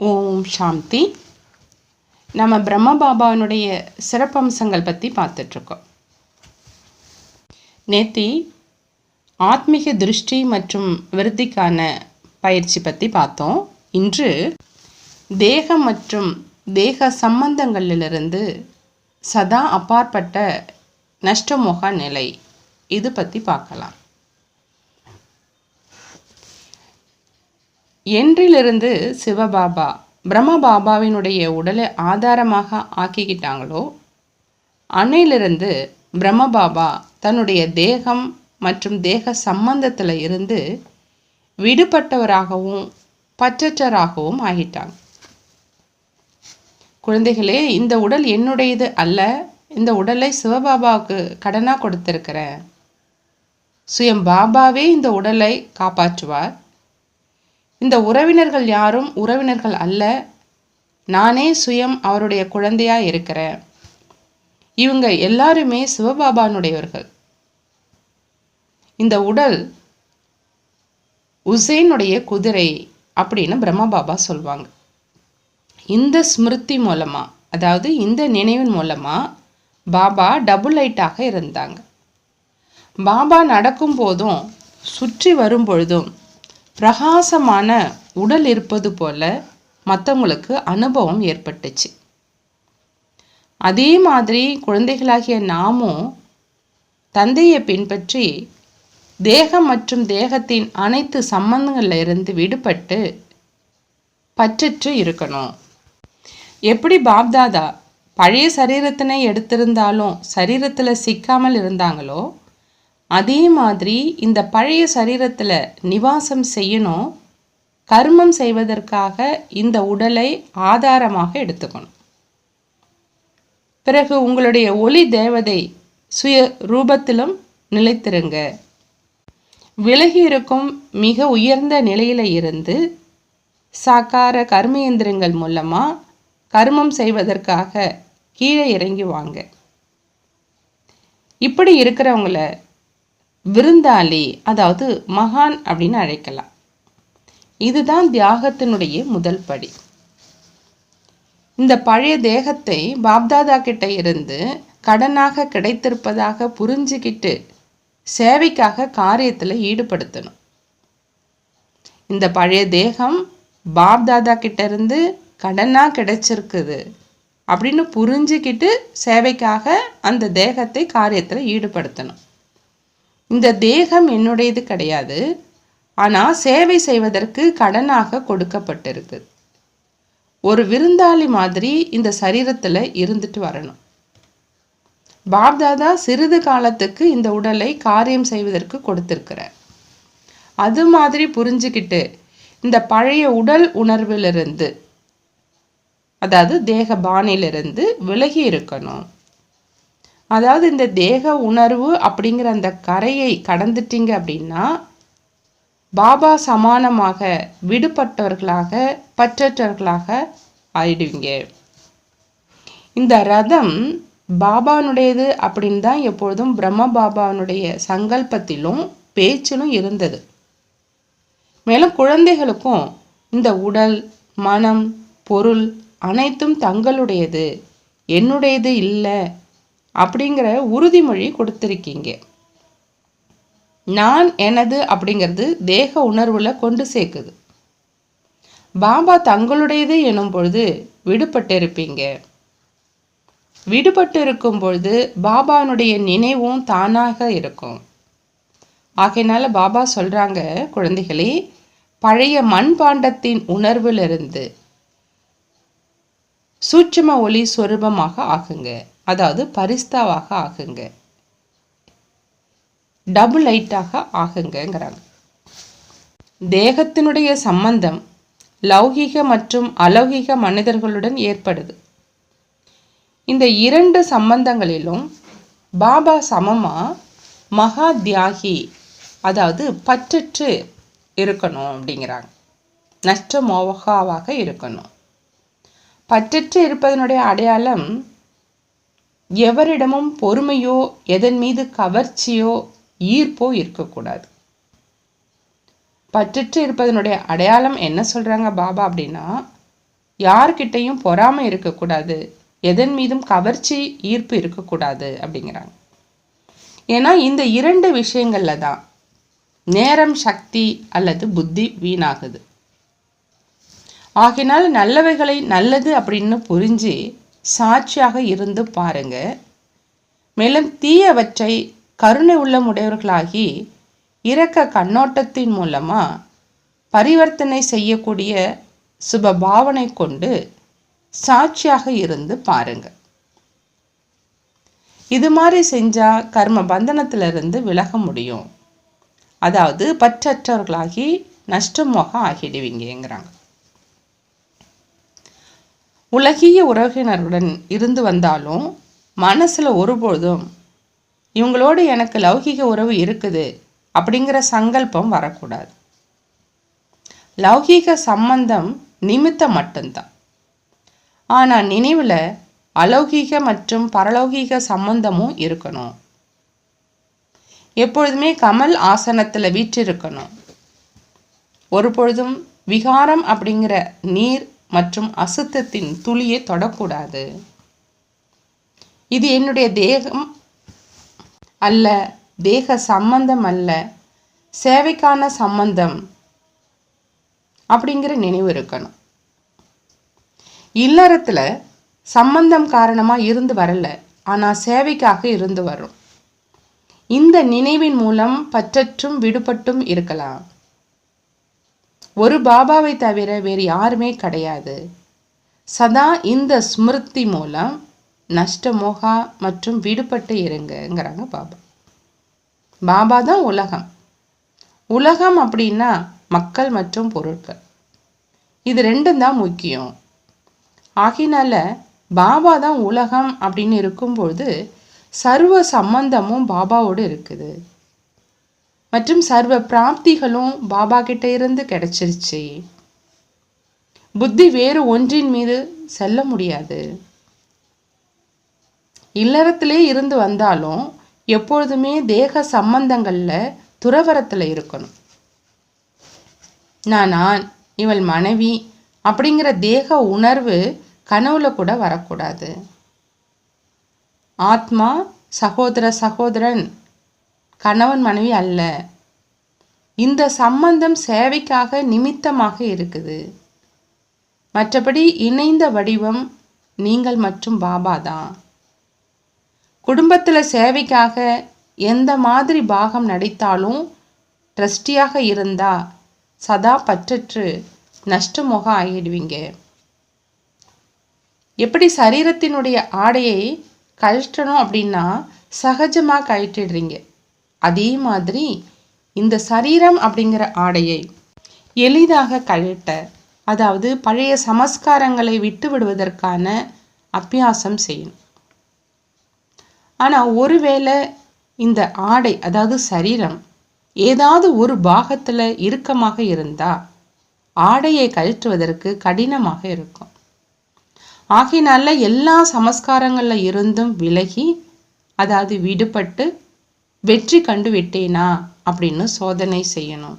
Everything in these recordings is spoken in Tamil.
ஓம் சாந்தி. நம்ம பிரம்ம பாபாவினுடைய சிறப்பம்சங்கள் பற்றி பார்த்துட்ருக்கோம். நேத்தி ஆத்மீக திருஷ்டி மற்றும் விருத்திக்கான பயிற்சி பற்றி பார்த்தோம். இன்று தேகம் மற்றும் தேக சம்பந்தங்களிலிருந்து சதா அப்பாற்பட்ட நஷ்டமோக நிலை இது பற்றி பார்க்கலாம். என்றிலிருந்து சிவபாபா பிரம்மபாபாவினுடைய உடலை ஆதாரமாக ஆக்கிக்கிட்டாங்களோ? அன்னையிலிருந்து பிரம்ம பாபா தன்னுடைய தேகம் மற்றும் தேக சம்பந்தத்தில் இருந்து விடுபட்டவராகவும் பற்றற்றராகவும் ஆகிட்டாங்க. குழந்தைகளே இந்த உடல் என்னுடையது அல்ல. இந்த உடலை சிவபாபாவுக்கு கடனாக கொடுத்துருக்கிறேன் சுயம் பாபாவே இந்த உடலை காப்பாற்றுவார். இந்த உறவினர்கள் யாரும் உறவினர்கள் அல்ல. நானே சுயம் அவருடைய குழந்தையா இருக்கிறேன். இவங்க எல்லாருமே சிவபாபானுடையவர்கள். இந்த உடல் உசேனுடைய குதிரை அப்படின்னு பிரம்மபாபா சொல்லுவாங்க இந்த ஸ்மிருதி மூலமாக அதாவது இந்த நினைவின் மூலமாக பாபா டபுள் லைட்டாக இருந்தாங்க. பாபா நடக்கும் போதும் சுற்றி வரும் பொழுதும் பிரகாசமான உடல் இருப்பது போல மற்றவங்களுக்கு அனுபவம் ஏற்பட்டுச்சு. அதே மாதிரி குழந்தைகளாகிய நாமும் தந்தையை பின்பற்றி தேகம் மற்றும் தேகத்தின் அனைத்து சம்பந்தங்களில் இருந்து விடுபட்டு பற்றற்று இருக்கணும். எப்படி பாப்தாதா பழைய சரீரத்தினை எடுத்திருந்தாலும் சரீரத்தில் சிக்காமல் இருந்தாங்களோ அதே மாதிரி இந்த பழைய சரீரத்தில் நிவாசம் செய்யணும் கர்மம் செய்வதற்காக இந்த உடலை ஆதாரமாக எடுத்துக்கணும். பிறகு உங்களுடைய ஒளி தேவதை சுய ரூபத்திலும் நிலைத்திருங்க. விலகி இருக்கும் மிக உயர்ந்த நிலையில இருந்து சாக்கார கர்மேந்திரங்கள் மூலமாக கர்மம் செய்வதற்காக கீழே இறங்கி வாங்க. இப்படி இருக்கிறவங்கள விருந்தாளி அதாவது மகான் அப்படின்னு அழைக்கலாம். இதுதான் தியாகத்தினுடைய முதல் படி. இந்த பழைய தேகத்தை பாப்தாதா கிட்ட இருந்து கடனாக கிடைத்திருப்பதாக புரிஞ்சுக்கிட்டு சேவைக்காக காரியத்தில் ஈடுபடுத்தணும். இந்த பழைய தேகம் பாப்தாதா கிட்ட இருந்து கடனாக கிடைச்சிருக்குது அப்படின்னு புரிஞ்சுக்கிட்டு சேவைக்காக அந்த தேகத்தை காரியத்தில் ஈடுபடுத்தணும். இந்த தேகம் என்னுடையது கிடையாது. ஆனால் சேவை செய்வதற்கு கடனாக கொடுக்கப்பட்டிருக்கு. ஒரு விருந்தாளி மாதிரி இந்த சரீரத்தில் இருந்துட்டு வரணும். பாப்தாதா சிறிது காலத்துக்கு இந்த உடலை காரியம் செய்வதற்கு கொடுத்திருக்கிறார். அது மாதிரி புரிஞ்சுக்கிட்டு இந்த பழைய உடல் உணர்விலிருந்து அதாவது தேக பாணியிலிருந்து விலகி இருக்கணும். அதாவது இந்த தேக உணர்வு அப்படிங்கிற அந்த கரையை கடந்துட்டீங்க அப்படின்னா பாபா சமானமாக விடுபட்டவர்களாக பற்றற்றவர்களாக ஆயிடுவீங்க. இந்த ரதம் பாபானுடையது அப்படின்னு தான் எப்பொழுதும் பிரம்ம பாபானுடைய சங்கல்பத்திலும் பேச்சிலும் இருந்தது. மேலும் குழந்தைகளுக்கும் இந்த உடல் மனம் பொருள் அனைத்தும் தங்களுடையது. என்னுடையது இல்லை அப்படிங்கிற உறுதிமொழி கொடுத்துருக்கீங்க. நான் எனது அப்படிங்கிறது தேக உணர்வில் கொண்டு சேர்க்குது. பாபா தங்களுடையது எனும் பொழுது விடுபட்டு இருப்பீங்க விடுபட்டு இருக்கும் பொழுது பாபானுடைய நினைவும் தானாக இருக்கும். ஆகையினால பாபா சொல்கிறாங்க குழந்தைகளே பழைய மண்பாண்டத்தின் உணர்விலிருந்து சூட்சம ஒளி சொரூபமாக ஆகுங்க. அதாவது பரிஸ்தாவாக ஆகுங்க. டபுள் லைட்டாக ஆகுங்கிறாங்க தேகத்தினுடைய சம்பந்தம் லௌகிக மற்றும் அலௌகிக மனிதர்களுடன் ஏற்படுது. இந்த இரண்டு சம்பந்தங்களிலும் பாபா சமமா மகா தியாகி அதாவது பற்றற்று இருக்கணும் அப்படிங்கிறாங்க. நஷ்ட மோகாவாக இருக்கணும். பற்றற்று இருப்பதனுடைய அடையாளம் எவரிடமும் பொறுமையோ எதன் மீது கவர்ச்சியோ ஈர்ப்போ இருக்கக்கூடாது. பற்றற்று இருப்பதனுடைய அடையாளம் என்ன சொல்கிறாங்க பாபா அப்படின்னா யார்கிட்டையும் பொறாமை இருக்கக்கூடாது எதன் மீதும் கவர்ச்சி ஈர்ப்பு இருக்கக்கூடாது அப்படிங்கிறாங்க. ஏன்னா இந்த இரண்டு விஷயங்களில் தான் நேரம் சக்தி அல்லது புத்தி வீணாகுது. ஆகினால் நல்லவைகளை நல்லது அப்படின்னு புரிஞ்சு சாட்சியாக இருந்து பாருங்க. மேலும் தீயவற்றை கருணை உள்ளமுடையவர்களாகி இரக்க கண்ணோட்டத்தின் மூலமாக பரிவர்த்தனை செய்யக்கூடிய சுப பாவனை கொண்டு சாட்சியாக இருந்து பாருங்க. இது மாதிரி செஞ்சால் கர்ம பந்தனத்திலிருந்து விலக முடியும். அதாவது பற்றற்றவர்களாகி நஷ்டமாக ஆகிடுவீங்கிறாங்க உலகிய உறவினருடன் இருந்து வந்தாலும் மனசில் ஒருபொழுதும் இவங்களோடு எனக்கு லௌகிக உறவு இருக்குது அப்படிங்கிற சங்கல்பம் வரக்கூடாது. லௌகீக சம்பந்தம் நிமித்தம் மட்டும்தான். ஆனால் நினைவில் அலௌகீக மற்றும் பரலௌகிக சம்பந்தமும் இருக்கணும். எப்பொழுதுமே கமல் ஆசனத்தில் வீற்றிருக்கணும். ஒரு பொழுதும் விகாரம் அப்படிங்கிற நீர் மற்றும் அசுத்தத்தின் துளியை தொடக்கூடாது. இது என்னுடைய தேகம் அல்ல தேக சம்பந்தம் அல்ல சேவைக்கான சம்பந்தம் அப்படிங்கிற நினைவு இருக்கணும். இல்லறத்தில் சம்பந்தம் காரணமாக இருந்து வரல ஆனால் சேவைக்காக இருந்து வரும் இந்த நினைவின் மூலம் பற்றற்றும் விடுபட்டும் இருக்கலாம். ஒரு பாபாவை தவிர வேறு யாருமே கிடையாது. சதா இந்த ஸ்மிருதி மூலம் நஷ்டமோகா மற்றும் விடுபட்டு இருங்கங்கிறாங்க பாபா. பாபா தான் உலகம். உலகம் அப்படின்னா மக்கள் மற்றும் பொருட்கள். இது ரெண்டும் தான் முக்கியம். ஆகினால பாபா தான் உலகம் அப்படின்னு இருக்கும்பொழுது சர்வ சம்பந்தமும் பாபாவோடு இருக்குது. மற்றும் சர்வ பிராப்திகளும் பாபா கிட்ட இருந்து கிடைச்சிருச்சு. புத்தி வேறு ஒன்றின் மீது செல்ல முடியாது. இல்லறத்திலே இருந்து வந்தாலும் எப்பொழுதுமே தேக சம்பந்தங்களில் துறவரத்தில் இருக்கணும். நான் நான் இவள் மனைவி அப்படிங்கிற தேக உணர்வு கனவுல கூட வரக்கூடாது. ஆத்மா சகோதர சகோதரன் கணவன் மனைவி அல்ல. இந்த சம்பந்தம் சேவைக்காக நிமித்தமாக இருக்குது. மற்றபடி இணைந்த வடிவம் நீங்கள் மற்றும் பாபா தான். குடும்பத்தில் சேவைக்காக எந்த மாதிரி பாகம் நடித்தாலும் ட்ரஸ்டியாக இருந்தா சதா பற்றற்று நஷ்டமோக ஆகிடுவீங்க. எப்படி சரீரத்தினுடைய ஆடையை கழற்றணும் அப்படின்னா சகஜமாக கழட்டிடுறீங்க அதே மாதிரி இந்த சரீரம் அப்படிங்கிற ஆடையை எளிதாக கழட்ட அதாவது பழைய சமஸ்காரங்களை விட்டு விடுவதற்கான அபியாசம் செய்யணும் ஆனால் ஒருவேளை இந்த ஆடை அதாவது சரீரம் ஏதாவது ஒரு பாகத்தில் இறுக்கமாக இருந்தால் ஆடையை கழற்றுவதற்கு கடினமாக இருக்கும். ஆகையினால எல்லா சமஸ்காரங்களில் இருந்தும் விலகி அதாவது விடுபட்டு வெற்றி கண்டு விட்டேனா அப்படின்னு சோதனை செய்யணும்.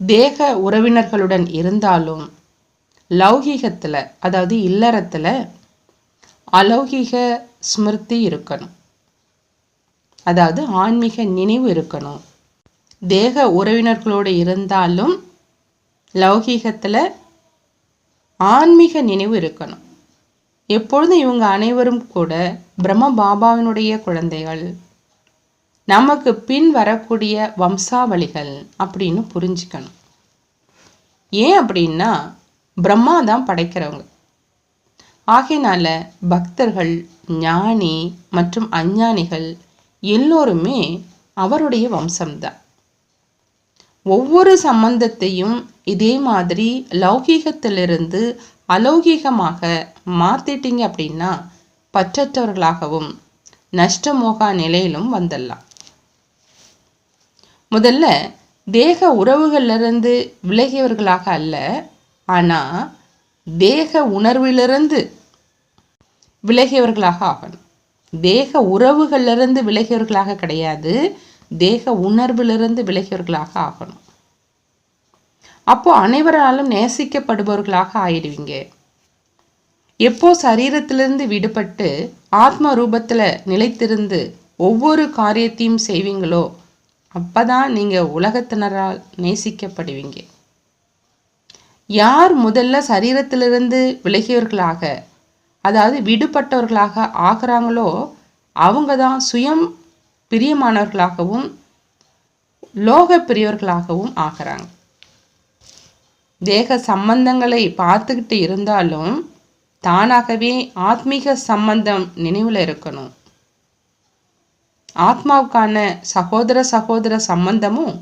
தேக உறவினர்களுடன் இருந்தாலும் லௌகீகத்தில் அதாவது இல்லறத்தில் அலௌகீக ஸ்மிருதி இருக்கணும். அதாவது ஆன்மீக நினைவு இருக்கணும். தேக உறவினர்களோடு இருந்தாலும் லௌகீகத்தில் ஆன்மீக நினைவு இருக்கணும். எப்பொழுதும் இவங்க அனைவரும் கூட பிரம்ம பாபாவினுடைய குழந்தைகள் நமக்கு பின் வரக்கூடிய வம்சாவளிகள் அப்படின்னு புரிஞ்சுக்கணும். ஏன் அப்படின்னா பிரம்மா தான் படைக்கிறவங்க. ஆகையினால பக்தர்கள் ஞானி மற்றும் அஞ்ஞானிகள் எல்லோருமே அவருடைய வம்சம்தான். ஒவ்வொரு சம்பந்தத்தையும் இதே மாதிரி லௌகீகத்திலிருந்து அலௌகீகமாக மாற்றிட்டீங்க அப்படின்னா பற்றற்றவர்களாகவும் நஷ்டமோகா நிலையிலும் வந்துடலாம் முதல்ல தேக உறவுகளிலிருந்து விலகியவர்களாக அல்ல ஆனால் தேக உணர்விலிருந்து விலகியவர்களாக ஆகணும். தேக உறவுகளிலிருந்து விலகியவர்களாக கிடையாது தேக உணர்விலிருந்து விலகியவர்களாக ஆகணும். அப்போ அனைவராலும் நேசிக்கப்படுபவர்களாக ஆயிடுவீங்க. எப்போ சரீரத்திலிருந்து விடுபட்டு ஆத்ம ரூபத்தில் நிலைத்திருந்து ஒவ்வொரு காரியத்தையும் செய்வீங்களோ அப்பதான் நீங்க உலகத்தினரால் நேசிக்கப்படுவீங்க. யார் முதல்ல சரீரத்திலிருந்து விலகியவர்களாக அதாவது விடுபட்டவர்களாக ஆகிறாங்களோ அவங்க தான் சுயம் பிரியமானவர்களாகவும் லோக பிரியவர்களாகவும் ஆகிறாங்க. தேக சம்பந்தங்களை பார்த்துக்கிட்டு இருந்தாலும் தானாகவே ஆத்மீக சம்பந்தம் நினைவில் இருக்கணும். ஆத்மாவுக்கான சகோதர சகோதர சம்பந்தமும்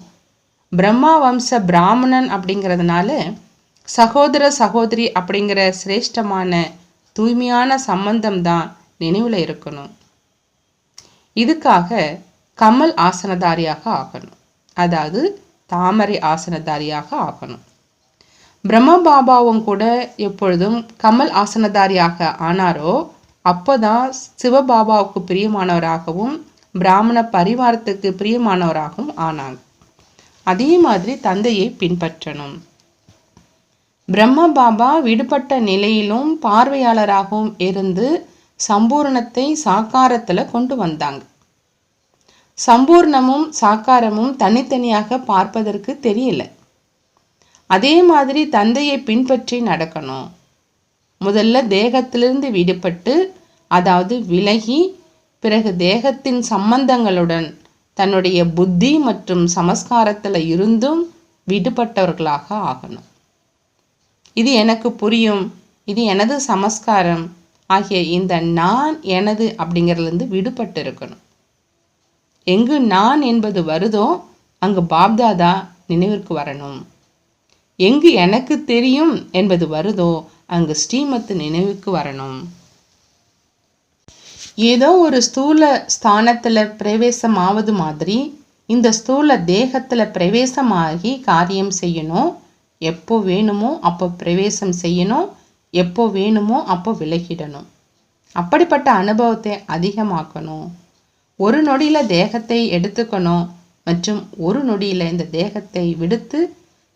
பிரம்மா வம்ச பிராமணன் அப்படிங்கிறதுனால சகோதர சகோதரி அப்படிங்கிற சிரேஷ்டமான தூய்மையான சம்பந்தம் தான் நினைவில் இருக்கணும். இதுக்காக கமல் ஆசனதாரியாக ஆகணும். அதாவது தாமரை ஆசனதாரியாக ஆகணும். பிரம்ம பாபாவும் கூட எப்பொழுதும் கமல் ஆசனதாரியாக ஆனாரோ அப்போதான் சிவபாபாவுக்கு பிரியமானவராகவும் பிராமண பரிவாரத்துக்கு பிரியமானவராகவும் ஆனாங்க அதே மாதிரி தந்தையை பின்பற்றணும். பிரம்ம பாபா விடுபட்ட நிலையிலும் பார்வையாளராகவும் இருந்து சம்பூர்ணத்தை சாக்காரத்தில் கொண்டு வந்தாங்க. சம்பூர்ணமும் சாக்காரமும் தனித்தனியாக பார்ப்பதற்கு தெரியல. அதே மாதிரி தந்தையை பின்பற்றி நடக்கணும். முதல்ல தேகத்திலிருந்து விடுபட்டு அதாவது விலகி பிறகு தேகத்தின் சம்பந்தங்களுடன் தன்னுடைய புத்தி மற்றும் சமஸ்காரத்தில் இருந்தும் விடுபட்டவர்களாக ஆகணும். இது எனக்கு புரியும். இது எனது சமஸ்காரம். ஆகிய இந்த நான் எனது அப்படிங்கிறதுலேருந்து விடுபட்டு இருக்கணும் எங்கு நான் என்பது வருதோ அங்கு பாப்தாதா நினைவிற்கு வரணும். எங்கு எனக்கு தெரியும் என்பது வருதோ அங்கு ஸ்ரீமத்து நினைவுக்கு வரணும். ஏதோ ஒரு ஸ்தூல ஸ்தானத்தில் பிரவேசம் ஆவது மாதிரி இந்த ஸ்தூல தேகத்தில் பிரவேசமாகி காரியம் செய்யணும் எப்போ வேணுமோ அப்போ பிரவேசம் செய்யணும் எப்போ வேணுமோ அப்போ விலகிடணும். அப்படிப்பட்ட அனுபவத்தை அதிகமாக்கணும். ஒரு நொடியில் தேகத்தை எடுத்துக்கணும் மற்றும் ஒரு நொடியில் இந்த தேகத்தை விடுத்து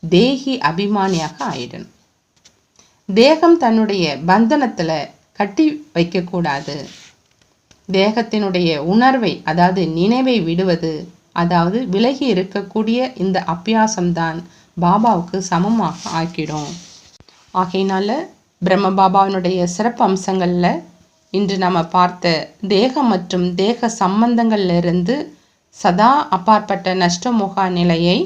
தேகி அபிமானியாக ஆயிடணும். தேகம் தன்னுடைய பந்தனத்தில் கட்டி வைக்கக்கூடாது. தேகத்தினுடைய உணர்வை அதாவது நினைவை விடுவது அதாவது விலகி இருக்கக்கூடிய இந்த அபியாசம்தான் பாபாவுக்கு சமமாக ஆக்கிடும். ஆகையினால பிரம்ம பாபாவினுடைய சிறப்பு அம்சங்களில் இன்று நம்ம பார்த்த தேகம் மற்றும் தேக சம்பந்தங்கள்ல இருந்து சதா அப்பாற்பட்ட நஷ்டமுகா நிலையை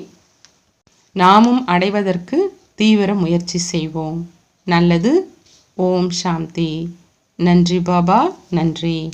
நாமும் அடைவதற்கு தீவிர முயற்சி செய்வோம். நல்லது. ஓம் சாந்தி. நன்றி பாபா. நன்றி.